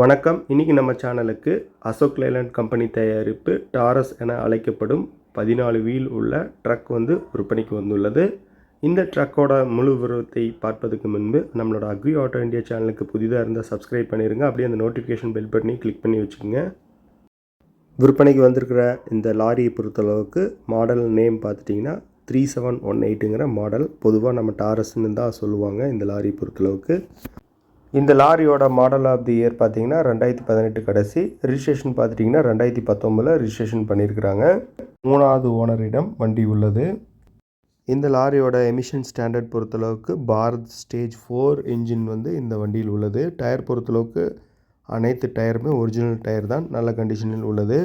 வணக்கம். இன்னைக்கு நம்ம சேனலுக்கு அசோக் லேலண்ட் கம்பெனி தயாரிப்பு டாரஸ் என அழைக்கப்படும் பதினாலு வீல் உள்ள ட்ரக் வந்து விற்பனைக்கு வந்துள்ளது. இந்த ட்ரக்கோட முழு விவரத்தை பார்ப்பதற்கு முன்பு நம்மளோட அக்ரி ஆட்டோ இந்தியா சேனலுக்கு புதிதாக இருந்தால் சப்ஸ்கிரைப் பண்ணிடுங்க அப்படியே அந்த நோட்டிஃபிகேஷன் பெல் பண்ணி கிளிக் பண்ணி வச்சுக்கோங்க. விற்பனைக்கு வந்திருக்கிற இந்த லாரியை பொறுத்தளவுக்கு மாடல் நேம் பார்த்துட்டிங்கன்னா த்ரீ செவன் ஒன் எயிட்டுங்கிற மாடல். பொதுவாக நம்ம டாரஸ்ன்னு தான் சொல்லுவாங்க இந்த லாரியை பொறுத்தளவுக்கு. இந்த லாரியோட மாடல் ஆஃப் தி இயர் பார்த்தீங்கன்னா ரெண்டாயிரத்தி பதினெட்டு கடைசி. ரிஜிஸ்ட்ரேஷன் பார்த்துட்டிங்கன்னா ரெண்டாயிரத்தி பத்தொம்பதில் ரிஜிஸ்ட்ரேஷன் பண்ணியிருக்கிறாங்க மூணாவது ஓனரிடம் வண்டி உள்ளது. இந்த லாரியோட எமிஷன் ஸ்டாண்டர்ட் பொறுத்தளவுக்கு பாரத் ஸ்டேஜ் ஃபோர் இன்ஜின் வந்து இந்த வண்டியில் உள்ளது. டயர் பொறுத்தளவுக்கு அனைத்து டயருமே ஒரிஜினல் டயர் தான். நல்ல கண்டிஷனில் உள்ளது.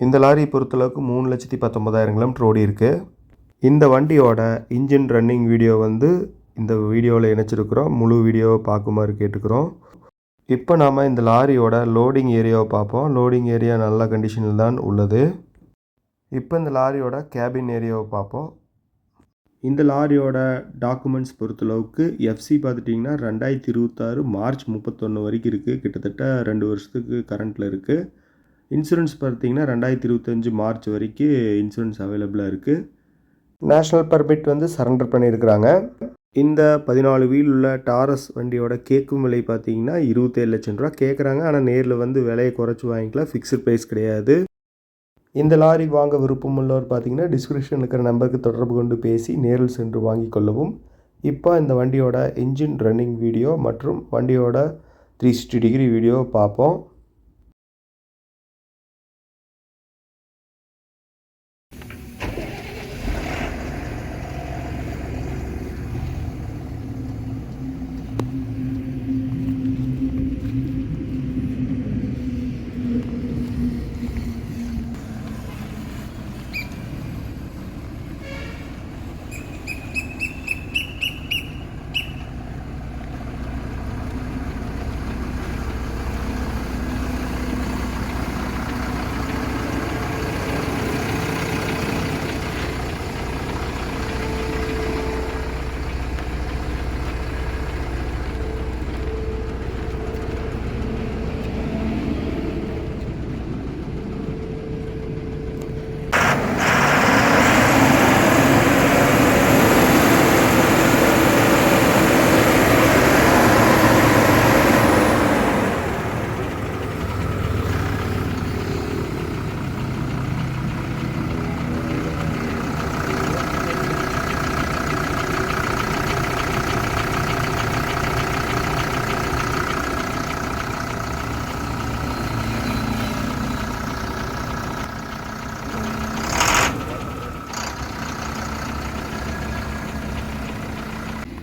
இந்த லாரி பொறுத்தளவுக்கு மூணு லட்சத்தி பத்தொம்பதாயிரம் கிலோமீட்டர் ஓடி இருக்குது இந்த வண்டியோட இன்ஜின் ரன்னிங் வீடியோ வந்து இந்த வீடியோவில் இணைச்சிருக்கிறோம். முழு வீடியோவை பார்க்குமாறு கேட்டுக்கிறோம். இப்போ நாம் இந்த லாரியோட லோடிங் ஏரியாவை பார்ப்போம். லோடிங் ஏரியா நல்ல கண்டிஷனில் தான் உள்ளது. இப்போ இந்த லாரியோட கேபின் ஏரியாவை பார்ப்போம். இந்த லாரியோட டாக்குமெண்ட்ஸ் பொறுத்தளவுக்கு எஃப்சி பார்த்துட்டிங்கன்னா ரெண்டாயிரத்தி இருபத்தாறு மார்ச் முப்பத்தொன்று வரைக்கும் இருக்குது கிட்டத்தட்ட ரெண்டு வருஷத்துக்கு கரண்ட்டில் இருக்குது இன்சூரன்ஸ் பார்த்தீங்கன்னா ரெண்டாயிரத்தி இருபத்தஞ்சி மார்ச் வரைக்கும் இன்சூரன்ஸ் அவைலபிளாக இருக்குது நேஷ்னல் பர்மிட் வந்து சரண்டர் பண்ணியிருக்கிறாங்க. இந்த பதினாலு வீல் உள்ள டாரஸ் வண்டியோட கேட்கும் விலை பார்த்தீங்கன்னா இருபத்தேழு லட்சம் ரூபா கேட்குறாங்க. ஆனால் நேரில் வந்து விலையை குறைச்சி வாங்கிக்கலாம் ஃபிக்ஸ்டு ப்ரைஸ் கிடையாது. இந்த லாரி வாங்க விருப்பம் உள்ளவர் பார்த்தீங்கன்னா டிஸ்கிரிப்ஷன் இருக்கிற நம்பருக்கு தொடர்பு கொண்டு பேசி நேரில் சென்று வாங்கி கொள்ளவும். இப்போ இந்த வண்டியோட இன்ஜின் ரன்னிங் வீடியோ மற்றும் வண்டியோட த்ரீ சிக்ஸ்டி டிகிரி வீடியோ பார்ப்போம்.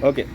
Okay.